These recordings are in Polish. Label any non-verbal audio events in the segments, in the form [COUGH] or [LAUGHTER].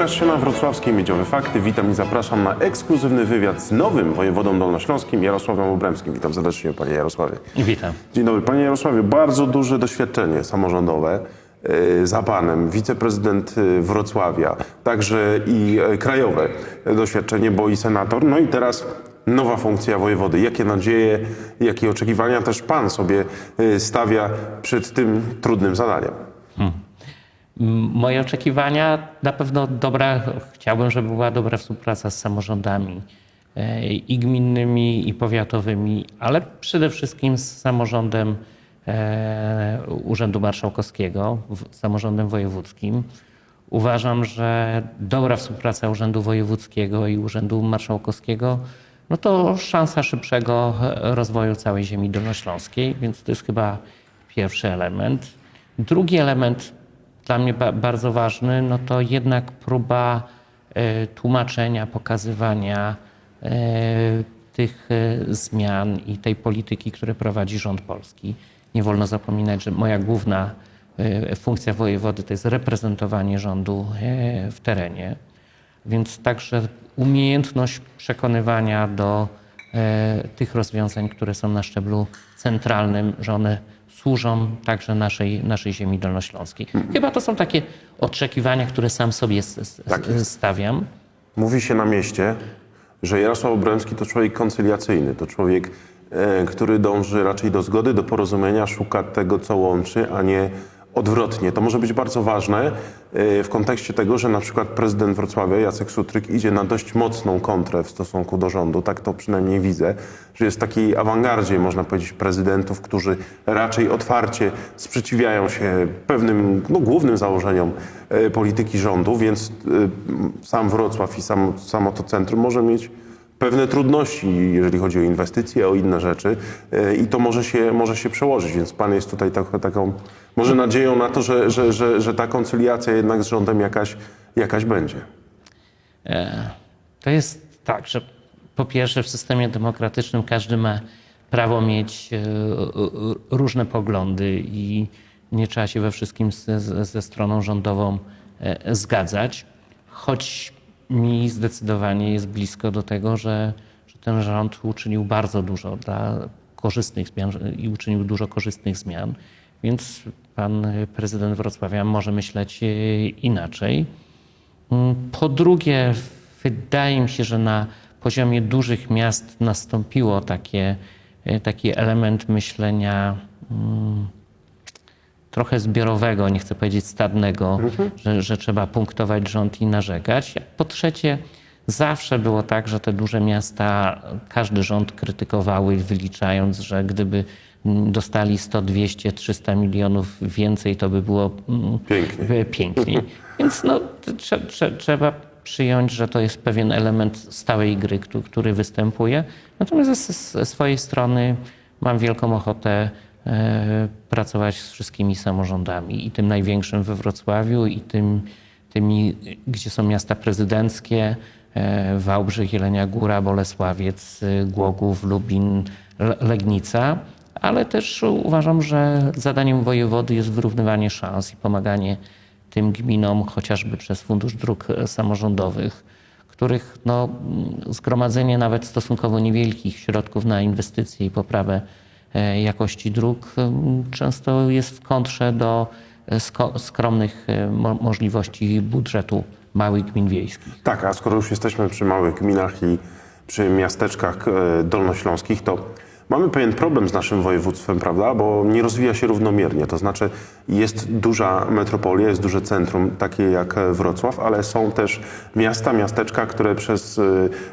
Łukasz Siema, Wrocławskie Miedziowe Fakty. Witam i zapraszam na ekskluzywny wywiad z nowym wojewodą dolnośląskim Jarosławem Obremskim. Witam serdecznie Panie Jarosławie. Witam. Dzień dobry. Panie Jarosławie, bardzo duże doświadczenie samorządowe e, za Panem, wiceprezydent e, Wrocławia, także i e, krajowe doświadczenie, bo i senator, no i teraz nowa funkcja wojewody. Jakie nadzieje, jakie oczekiwania też Pan sobie stawia przed tym trudnym zadaniem? M- Moje oczekiwania na pewno dobra, chciałbym, żeby była dobra współpraca z samorządami e, i gminnymi, i powiatowymi, ale przede wszystkim z samorządem e, Urzędu Marszałkowskiego, samorządem wojewódzkim. Uważam, że dobra współpraca Urzędu Wojewódzkiego i Urzędu Marszałkowskiego no to szansa szybszego e, rozwoju całej ziemi dolnośląskiej, więc to jest chyba pierwszy element. Drugi element dla mnie ba- bardzo ważny, no to jednak próba e, tłumaczenia, pokazywania e, tych e, zmian i tej polityki, które prowadzi rząd polski. Nie wolno zapominać, że moja główna funkcja wojewody to jest reprezentowanie rządu w terenie. Więc także umiejętność przekonywania do tych rozwiązań, które są na szczeblu centralnym, że one służą także naszej, naszej ziemi dolnośląskiej. Chyba to są takie oczekiwania, które sam sobie Tak stawiam. Mówi się na mieście, że Jarosław Obremski to człowiek koncyliacyjny, to człowiek, e, który dąży raczej do zgody, do porozumienia, szuka tego, co łączy, a nie odwrotnie. To może być bardzo ważne e, w kontekście tego, że na przykład prezydent Wrocławia, Jacek Sutryk, idzie na dość mocną kontrę w stosunku do rządu, tak to przynajmniej widzę, że jest w takiej awangardzie, można powiedzieć, prezydentów, którzy raczej otwarcie sprzeciwiają się pewnym, no, głównym założeniom e, polityki rządu, więc e, sam Wrocław i sam, samo to centrum może mieć pewne trudności, jeżeli chodzi o inwestycje, o inne rzeczy e, i to może się, może się przełożyć, więc Pan jest tutaj trochę taką, może nadzieją na to, że, że, że, że ta koncyliacja jednak z rządem jakaś, jakaś będzie. E, To jest tak, że po pierwsze w systemie demokratycznym każdy ma prawo mieć e, różne poglądy i nie trzeba się we wszystkim ze, ze stroną rządową zgadzać, choć mi zdecydowanie jest blisko do tego, że, że ten rząd uczynił bardzo dużo dla korzystnych zmian i uczynił dużo korzystnych zmian, więc pan prezydent Wrocławia może myśleć e, inaczej. Mm, Po drugie, wydaje mi się, że na poziomie dużych miast nastąpiło takie, e, taki element myślenia mm, trochę zbiorowego, nie chcę powiedzieć stadnego, że, że trzeba punktować rząd i narzekać. Po trzecie, zawsze było tak, że te duże miasta każdy rząd krytykowały, wyliczając, że gdyby dostali 100, 200, 300 milionów więcej, to by było mm, Pięknie. piękniej. [LAUGHS] Więc no, trze, trze, trzeba przyjąć, że to jest pewien element stałej gry, któ- który występuje. Natomiast ze, ze swojej strony mam wielką ochotę pracować z wszystkimi samorządami i tym największym we Wrocławiu i tym, tymi, gdzie są miasta prezydenckie, e, Wałbrzych, Jelenia Góra, Bolesławiec, e, Głogów, Lubin, Le- Legnica. Ale też uważam, że zadaniem wojewody jest wyrównywanie szans i pomaganie tym gminom, chociażby przez Fundusz Dróg e, Samorządowych, których no, zgromadzenie nawet stosunkowo niewielkich środków na inwestycje i poprawę e, jakości dróg mm, często jest w kontrze do e, skromnych e, mo- możliwości budżetu małych gmin wiejskich. Tak, a skoro już jesteśmy przy małych gminach i przy miasteczkach e, dolnośląskich, to mamy pewien problem z naszym województwem, prawda? Bo nie rozwija się równomiernie. To znaczy jest duża metropolia, jest duże centrum, takie jak Wrocław, ale są też miasta, miasteczka, które przez e,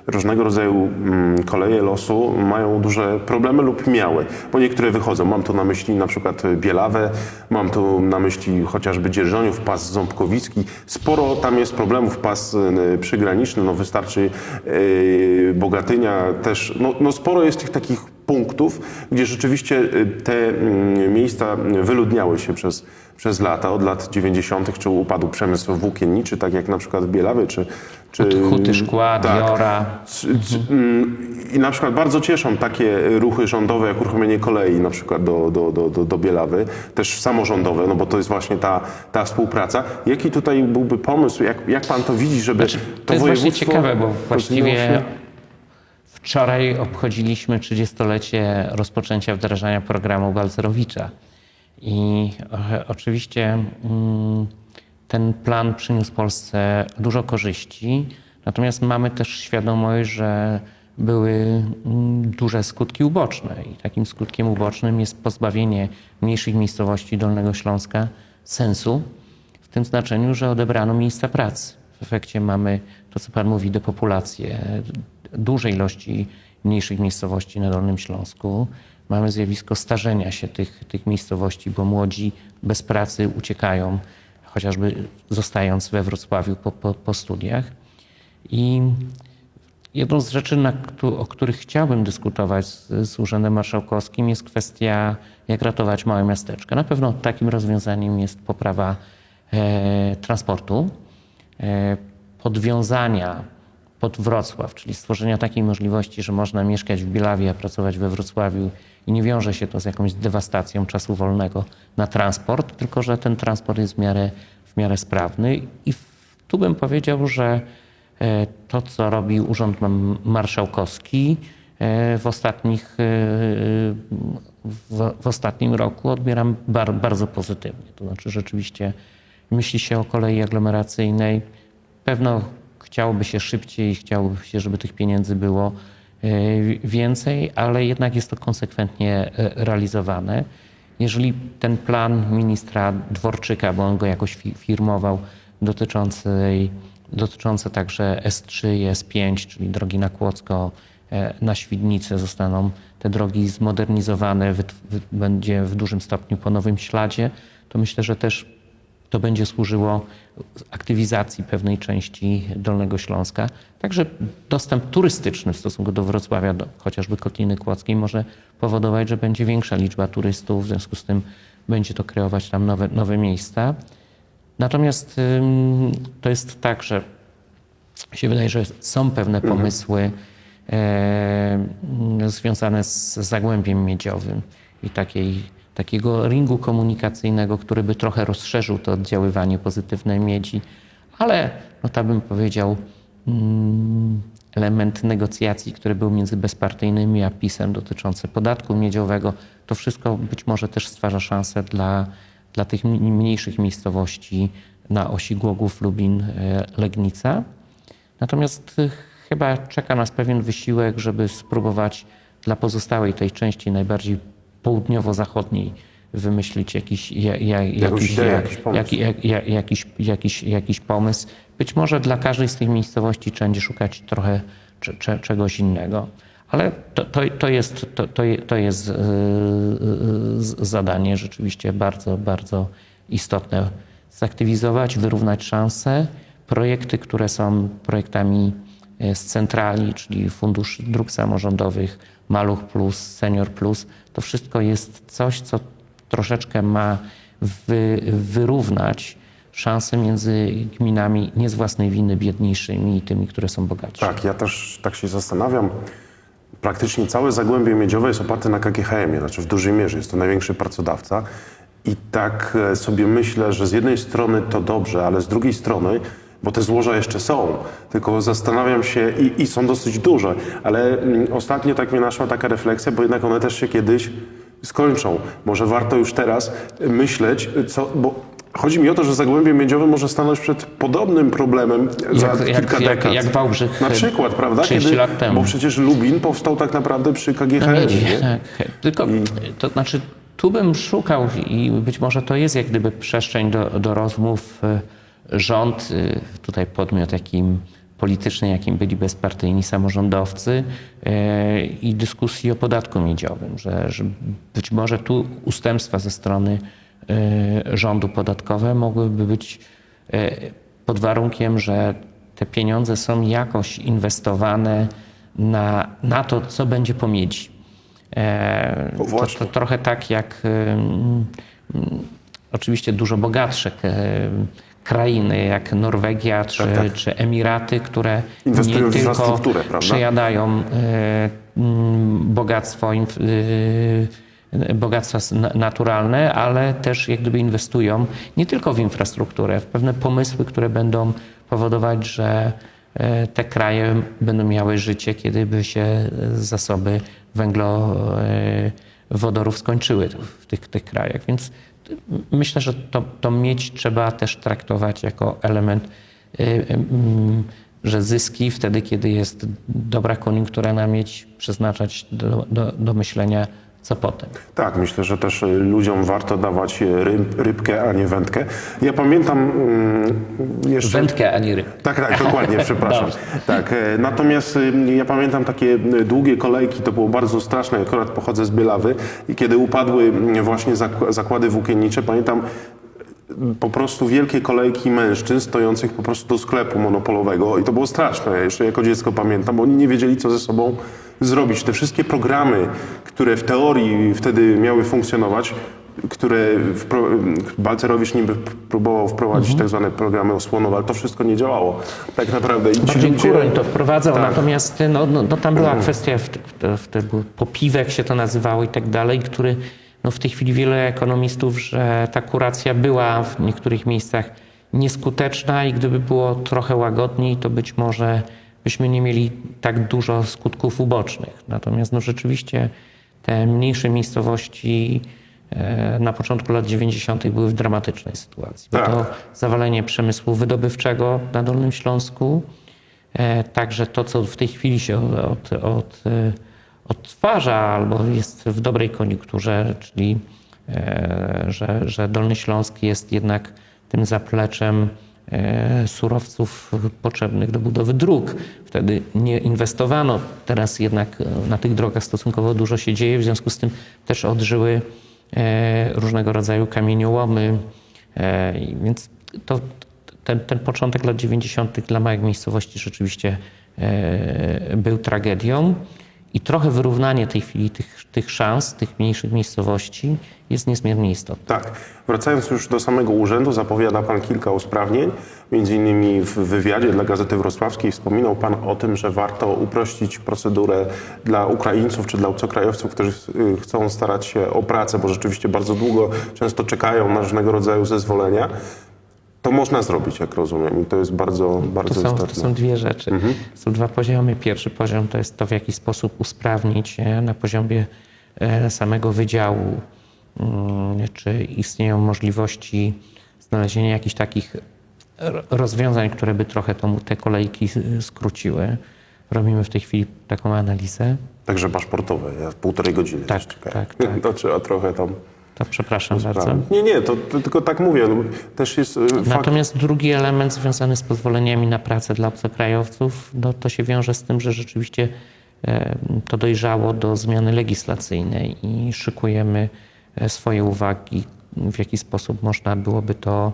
różnego rodzaju mm, koleje losu mają duże problemy lub miały, bo niektóre wychodzą. Mam tu na myśli na przykład Bielawę, mam tu na myśli chociażby Dzierżoniów, pas Ząbkowicki. Sporo tam jest problemów, pas y, przygraniczny, no wystarczy yy, Bogatynia też, no, no sporo jest tych takich punktów, gdzie rzeczywiście y, te mm, miejsca wyludniały się przez, przez lata, od lat 90., czy upadł przemysł włókienniczy, tak jak na przykład w Bielawie, czy... czy Huty szkła, tak. Diora. Mm, I na przykład bardzo cieszą takie ruchy rządowe, jak uruchomienie kolei na przykład do, do, do, do, Bielawy, też samorządowe, no bo to jest właśnie ta, ta współpraca. Jaki tutaj byłby pomysł, jak, jak pan to widzi, żeby Znaczy, to jest właśnie województwo ciekawe, bo właściwie się? Wczoraj obchodziliśmy 30-lecie rozpoczęcia wdrażania programu Balcerowicza. I e, oczywiście mm, ten plan przyniósł Polsce dużo korzyści, natomiast mamy też świadomość, że były mm, duże skutki uboczne i takim skutkiem ubocznym jest pozbawienie mniejszych miejscowości Dolnego Śląska sensu, w tym znaczeniu, że odebrano miejsca pracy. W efekcie mamy to, co Pan mówi, depopulację dużej ilości mniejszych miejscowości na Dolnym Śląsku. Mamy zjawisko starzenia się tych, tych miejscowości, bo młodzi bez pracy uciekają, chociażby zostając we Wrocławiu po, po, po studiach. I jedną z rzeczy, na, o których chciałbym dyskutować z, z Urzędem Marszałkowskim jest kwestia, jak ratować małe miasteczka. Na pewno takim rozwiązaniem jest poprawa e, transportu, e, podwiązania pod Wrocław, czyli stworzenia takiej możliwości, że można mieszkać w Bielawie, a pracować we Wrocławiu i nie wiąże się to z jakąś dewastacją czasu wolnego na transport, tylko że ten transport jest w miarę, w miarę sprawny. I tu bym powiedział, że e, to, co robi Urząd Marszałkowski e, w, ostatnich, e, w, w ostatnim roku odbieram bar, bardzo pozytywnie. To znaczy rzeczywiście myśli się o kolei aglomeracyjnej. Pewno chciałoby się szybciej, chciałoby się, żeby tych pieniędzy było e, więcej, ale jednak jest to konsekwentnie e, realizowane. Jeżeli ten plan ministra Dworczyka, bo on go jakoś fi- firmował, dotyczący, dotyczący także S3 i S5, czyli drogi na Kłodzko, e, na Świdnicę zostaną te drogi zmodernizowane, będzie w dużym stopniu po nowym śladzie, to myślę, że też to będzie służyło aktywizacji pewnej części Dolnego Śląska. Także dostęp turystyczny w stosunku do Wrocławia, do chociażby Kotliny Kłodzkiej, może powodować, że będzie większa liczba turystów, w związku z tym będzie to kreować tam nowe, nowe miejsca. Natomiast to jest tak, że się wydaje, że są pewne pomysły e, związane z Zagłębiem Miedziowym i takiej, takiego ringu komunikacyjnego, który by trochę rozszerzył to oddziaływanie pozytywne miedzi, ale no tak bym powiedział mm, element negocjacji, który był między bezpartyjnymi a PiSem dotyczący podatku miedziowego, to wszystko być może też stwarza szansę dla, dla tych mniejszych miejscowości na osi Głogów, Lubin, e, Legnica. Natomiast y, chyba czeka nas pewien wysiłek, żeby spróbować dla pozostałej tej części najbardziej południowo-zachodniej wymyślić jakiś, ja, ja, jakiś, ja- jakiś jakiś, jakiś, jakiś pomysł. Być może dla każdej z tych miejscowości trzeba będzie szukać trochę cze, cze, czegoś innego. Ale to, to, to jest, to, to je- to jest yy, zadanie rzeczywiście bardzo, bardzo istotne. Zaktywizować, wyrównać szanse. Projekty, które są projektami e, z centrali, czyli Fundusz Dróg Samorządowych, Maluch Plus, Senior Plus, to wszystko jest coś, co troszeczkę ma wy, wyrównać szanse między gminami nie z własnej winy biedniejszymi i tymi, które są bogatsze. Tak, ja też tak się zastanawiam. Praktycznie całe Zagłębie Miedziowe jest oparte na KGHM-ie, znaczy w dużej mierze jest to największy pracodawca. I tak e, sobie myślę, że z jednej strony to dobrze, ale z drugiej strony, bo te złoża jeszcze są, tylko zastanawiam się i, i są dosyć duże, ale mm, ostatnio tak mnie naszła taka refleksja, bo jednak one też się kiedyś skończą. Może warto już teraz myśleć, co, bo chodzi mi o to, że Zagłębie Miedziowe może stanąć przed podobnym problemem za Jak- jak- kilka jak- dekad. jak Wałbrzych, Na przykład, prawda? 30 lat temu. Bo przecież Lubin powstał tak naprawdę przy KGHM. No miedzi, nie? tak. Tylko, to znaczy, tu bym szukał i być może to jest jak gdyby przestrzeń do, do rozmów e, rząd, e, tutaj podmiot jakim polityczny, jakim byli bezpartyjni samorządowcy e, i dyskusji o podatku miedziowym, że, że być może tu ustępstwa ze strony e, rządu podatkowe mogłyby być e, pod warunkiem, że te pieniądze są jakoś inwestowane na, na to, co będzie po miedzi. E, to, to trochę tak jak oczywiście dużo bogatsze ym, krainy jak Norwegia czy, Tak, tak. czy Emiraty, które Inwestują nie tylko przejadają y, mm, bogactwo, y, bogactwa naturalne, ale też jak gdyby inwestują nie tylko w infrastrukturę, w pewne pomysły, które będą powodować, że e, te kraje będą miały życie, kiedy by się e, zasoby węglowodorów skończyły w tych, tych krajach. Więc myślę, że to, to mieć trzeba też traktować jako element, y, y, że zyski wtedy, kiedy jest dobra koniunktura na mieć, przeznaczać do, do, do myślenia, co potem. Tak, myślę, że też y, ludziom warto dawać y, ryb, rybkę, a nie wędkę. Ja pamiętam mm, jeszcze... Wędkę, a nie ryb. Tak, tak, dokładnie, [LAUGHS] przepraszam. Tak, e, natomiast y, ja pamiętam takie y, długie kolejki, to było bardzo straszne, akurat pochodzę z Bielawy i kiedy upadły y, właśnie zak- zakłady włókiennicze, pamiętam y, po prostu wielkie kolejki mężczyzn stojących po prostu do sklepu monopolowego i to było straszne, jeszcze jako dziecko pamiętam, bo oni nie wiedzieli, co ze sobą zrobić. Te wszystkie programy, które w teorii wtedy miały funkcjonować, które wpro- Balcerowicz niby próbował wprowadzić tak zwane programy osłonowe, ale to wszystko nie działało. Tak naprawdę. I ci Bardziej ludzie- Kuroń to wprowadzał, Tak. natomiast no, no, no tam była kwestia, w, w, w, w, popiwek się to nazywało i tak dalej, który no, w tej chwili wiele ekonomistów, że ta kuracja była w niektórych miejscach nieskuteczna i gdyby było trochę łagodniej, to być może byśmy nie mieli tak dużo skutków ubocznych. Natomiast no, rzeczywiście te mniejsze miejscowości e, na początku lat 90. były w dramatycznej sytuacji. Bo Tak. to zawalenie przemysłu wydobywczego na Dolnym Śląsku, e, także to, co w tej chwili się od, od, e, odtwarza albo jest w dobrej koniunkturze, czyli że, że Dolny Śląsk jest jednak tym zapleczem surowców potrzebnych do budowy dróg. Wtedy nie inwestowano, teraz jednak e, na tych drogach stosunkowo dużo się dzieje, w związku z tym też odżyły e, różnego rodzaju kamieniołomy, e, więc to, ten, ten początek lat 90. dla małych miejscowości rzeczywiście e, był tragedią i trochę wyrównanie tej chwili tych, tych szans, tych mniejszych miejscowości jest niezmiernie istotne. Tak. Wracając już do samego urzędu, zapowiada Pan kilka usprawnień. Między innymi w wywiadzie dla Gazety Wrocławskiej wspominał Pan o tym, że warto uprościć procedurę dla Ukraińców czy dla obcokrajowców, którzy y, chcą starać się o pracę, bo rzeczywiście bardzo długo często czekają na różnego rodzaju zezwolenia. To można zrobić, jak rozumiem, i to jest bardzo, To bardzo są, to istotne. są dwie rzeczy. Są dwa poziomy. Pierwszy poziom to jest to, w jaki sposób usprawnić e, na poziomie e, samego wydziału, mm, czy istnieją możliwości znalezienia jakichś takich ro- rozwiązań, które by trochę tą, te kolejki skróciły. Robimy w tej chwili taką analizę. Także paszportowe, ja półtorej godziny Tak, czekałem. tak, tak. To [LAUGHS] trzeba trochę tam To przepraszam bardzo. Nie, nie, to, to tylko tak mówię. Też jest y, fakt... Natomiast drugi element związany z pozwoleniami na pracę dla obcokrajowców, no to się wiąże z tym, że rzeczywiście e, to dojrzało do zmiany legislacyjnej i szykujemy e, swoje uwagi, w jaki sposób można byłoby to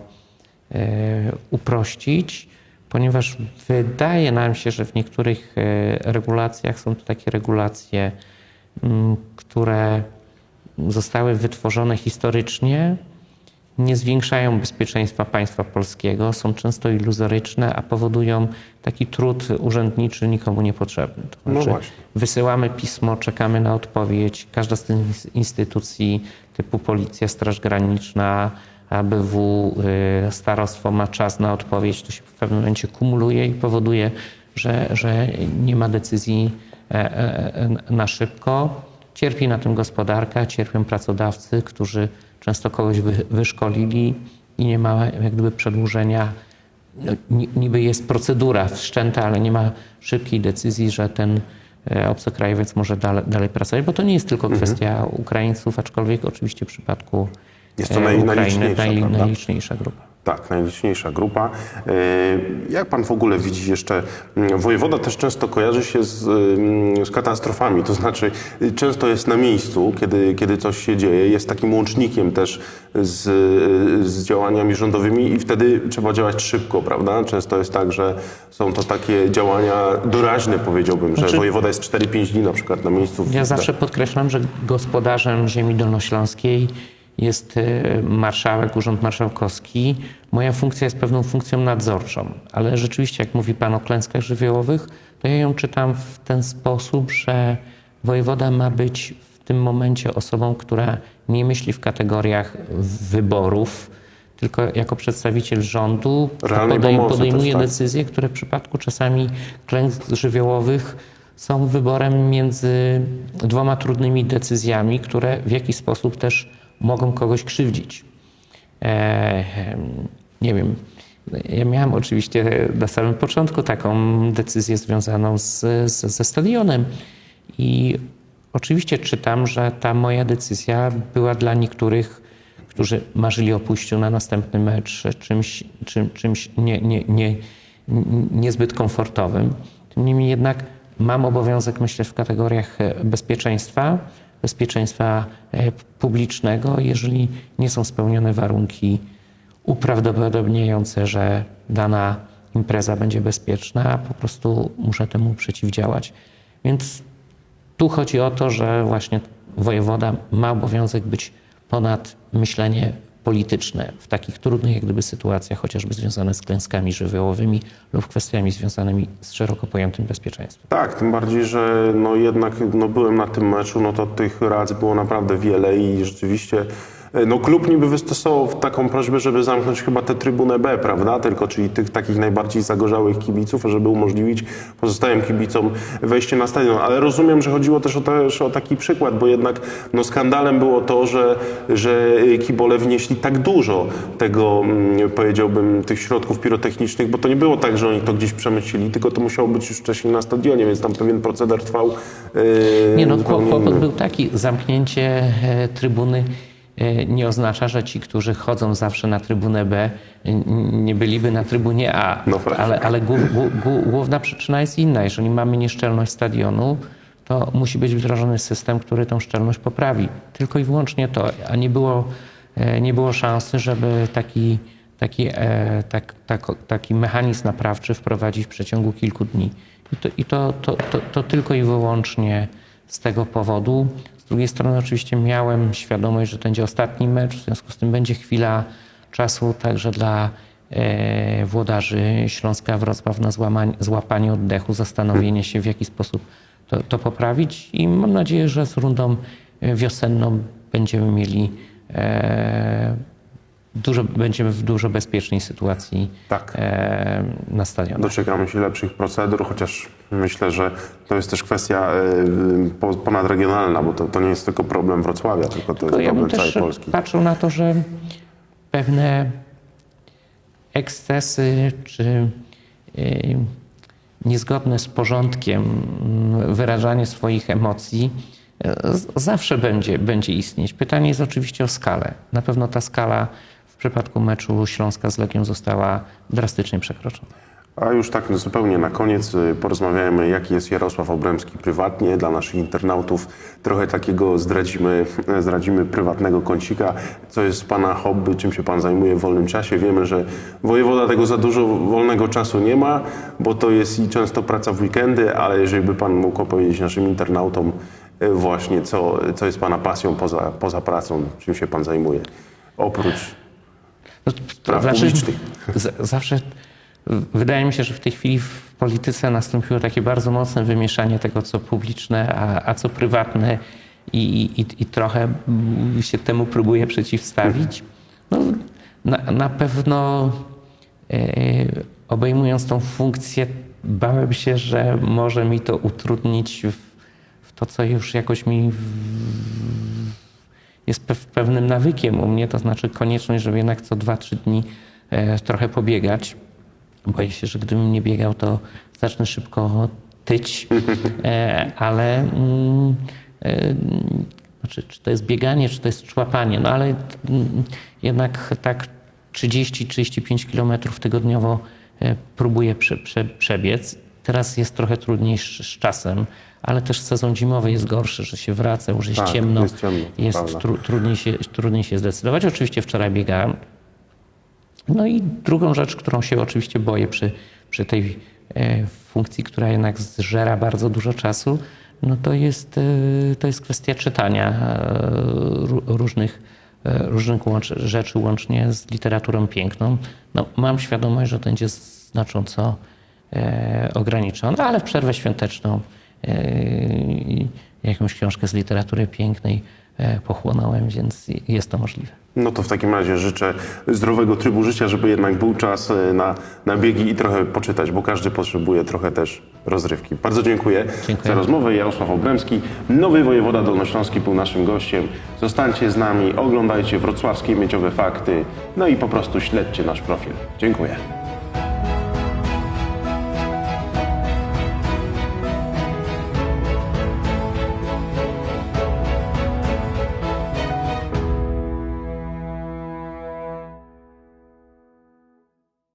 e, uprościć, ponieważ wydaje nam się, że w niektórych regulacjach są to takie regulacje, które zostały wytworzone historycznie, nie zwiększają bezpieczeństwa państwa polskiego, są często iluzoryczne, a powodują taki trud urzędniczy nikomu niepotrzebny. To No znaczy, właśnie. wysyłamy pismo, czekamy na odpowiedź. Każda z tych instytucji typu Policja, Straż Graniczna, ABW, y, starostwo ma czas na odpowiedź. To się w pewnym momencie kumuluje i powoduje, że, że nie ma decyzji e, e, e, na szybko. Cierpi na tym gospodarka, cierpią pracodawcy, którzy często kogoś wy, wyszkolili i nie ma jak gdyby przedłużenia. No, ni- niby jest procedura wszczęta, ale nie ma szybkiej decyzji, że ten e, obcokrajowiec może dalej, dalej pracować, bo to nie jest tylko kwestia Ukraińców, aczkolwiek oczywiście w przypadku Jest to e, naj- Ukrainy najliczniejsza, najliczniejsza grupa. Tak, najliczniejsza grupa. E, Jak pan w ogóle widzi jeszcze, mm, wojewoda też często kojarzy się z, mm, z katastrofami, to znaczy y, często jest na miejscu, kiedy, kiedy coś się dzieje, jest takim łącznikiem też z, y, z działaniami rządowymi i wtedy trzeba działać szybko, prawda? Często jest tak, że są to takie działania doraźne, powiedziałbym, że Znaczy- wojewoda jest 4-5 dni na przykład na miejscu. Ja zawsze podkreślam, że gospodarzem ziemi dolnośląskiej jest e, marszałek, urząd marszałkowski. Moja funkcja jest pewną funkcją nadzorczą, ale rzeczywiście, jak mówi Pan o klęskach żywiołowych, to ja ją czytam w ten sposób, że wojewoda ma być w tym momencie osobą, która nie myśli w kategoriach wyborów, tylko jako przedstawiciel rządu Realnej podej- pomocy podejmuje też, tak. decyzje, które w przypadku czasami klęsk żywiołowych są wyborem między dwoma trudnymi decyzjami, które w jakiś sposób też mogą kogoś krzywdzić. E, nie wiem. Ja miałem oczywiście na samym początku taką decyzję związaną z, z, ze stadionem. I oczywiście czytam, że ta moja decyzja była dla niektórych, którzy marzyli o pójściu na następny mecz, czymś, czym, czymś nie, nie, nie, niezbyt komfortowym. Niemniej jednak mam obowiązek myśleć w kategoriach bezpieczeństwa, bezpieczeństwa e, publicznego, jeżeli nie są spełnione warunki uprawdopodobniające, że dana impreza będzie bezpieczna, po prostu muszę temu przeciwdziałać. Więc tu chodzi o to, że właśnie wojewoda ma obowiązek być ponad myślenie polityczne w takich trudnych jak gdyby sytuacjach, chociażby związane z klęskami żywiołowymi lub kwestiami związanymi z szeroko pojętym bezpieczeństwem. Tak, tym bardziej, że no jednak no byłem na tym meczu, no to tych racji było naprawdę wiele i rzeczywiście no klub niby wystosował taką prośbę, żeby zamknąć chyba tę trybunę B, prawda? Tylko, czyli tych takich najbardziej zagorzałych kibiców, żeby umożliwić pozostałym kibicom wejście na stadion. Ale rozumiem, że chodziło też o, też o taki przykład, bo jednak no skandalem było to, że, że kibole wnieśli tak dużo tego, mm, powiedziałbym, tych środków pirotechnicznych, bo to nie było tak, że oni to gdzieś przemycili, tylko to musiało być już wcześniej na stadionie, więc tam pewien proceder trwał. Yy, Nie no, kłopot był taki, zamknięcie e, trybuny e, nie oznacza, że ci, którzy chodzą zawsze na trybunę B, nie byliby na trybunie A. No ale ale głów, głów, głów- główna przyczyna jest inna. Jeżeli mamy nieszczelność stadionu, to musi być wdrożony system, który tą szczelność poprawi. Tylko i wyłącznie to, a nie było, e, nie było szansy, żeby taki, taki, e, tak, tak, taki mechanizm naprawczy wprowadzić w przeciągu kilku dni. I to, i to, to, to, to tylko i wyłącznie z tego powodu. Z drugiej strony oczywiście miałem świadomość, że to będzie ostatni mecz, w związku z tym będzie chwila czasu także dla e, włodarzy Śląska Wrocław na złamanie, złapanie oddechu, zastanowienie się w jaki sposób to, to poprawić. I mam nadzieję, że z rundą wiosenną będziemy mieli e, dużo, będziemy w dużo bezpiecznej sytuacji Tak. e, na stadionach. Doczekamy się lepszych procedur, chociaż myślę, że to jest też kwestia e, po- ponadregionalna, bo to, to nie jest tylko problem Wrocławia, tylko to Tylko jest ja problem całej Polski. patrzył na to, że pewne ekscesy czy y, niezgodne z porządkiem mm, wyrażanie swoich emocji z- zawsze będzie, będzie istnieć. Pytanie jest oczywiście o skalę. Na pewno ta skala przypadku meczu Śląska z Legią została drastycznie przekroczona. A już tak zupełnie na koniec y, porozmawiajmy, jaki jest Jarosław Obremski prywatnie dla naszych internautów. Trochę takiego zdradzimy, [LAUGHS] zdradzimy prywatnego kącika. Co jest Pana hobby, czym się Pan zajmuje w wolnym czasie? Wiemy, że wojewoda tego za dużo wolnego czasu nie ma, bo to jest i często praca w weekendy, ale jeżeli by Pan mógł opowiedzieć naszym internautom y, właśnie, co, co jest Pana pasją poza, poza pracą, czym się Pan zajmuje? Oprócz No, Spraw publicznych. [LAUGHS] z- zawsze wydaje mi się, że w tej chwili w polityce nastąpiło takie bardzo mocne wymieszanie tego, co publiczne, a, a co prywatne i, i, i trochę się temu próbuję przeciwstawić. No, na, na pewno e, obejmując tą funkcję, bałem się, że może mi to utrudnić w, w to, co już jakoś mi jest pe- pewnym nawykiem u mnie, to znaczy konieczność, żeby jednak co 2-3 dni e, trochę pobiegać. Boję się, że gdybym nie biegał, to zacznę szybko tyć, e, ale mm, e, znaczy, czy to jest bieganie, czy to jest człapanie, no ale mm, jednak tak 30-35 km tygodniowo próbuję prze, prze, przebiec. Teraz jest trochę trudniej z, czasem, ale też sezon zimowy jest gorszy, że się wraca, już jest Tak, ciemno, jest ciemno, jest tru, trudniej, się, trudniej się zdecydować. Oczywiście wczoraj biegałem. No i drugą rzecz, którą się oczywiście boję przy, przy tej e, funkcji, która jednak zżera bardzo dużo czasu, no to jest, e, to jest kwestia czytania e, ró- różnych, e, różnych łącz, rzeczy łącznie z literaturą piękną. No, mam świadomość, że to będzie znacząco ograniczone, ale w przerwę świąteczną e, jakąś książkę z literatury pięknej e, pochłonąłem, więc jest to możliwe. No to w takim razie życzę zdrowego trybu życia, żeby jednak był czas e, na, na biegi i trochę poczytać, bo każdy potrzebuje trochę też rozrywki. Bardzo dziękuję, Dziękuję. za rozmowę. Jarosław Obremski, nowy wojewoda dolnośląski był naszym gościem. Zostańcie z nami, oglądajcie wrocławskie miedziowe fakty, no i po prostu śledźcie nasz profil. Dziękuję.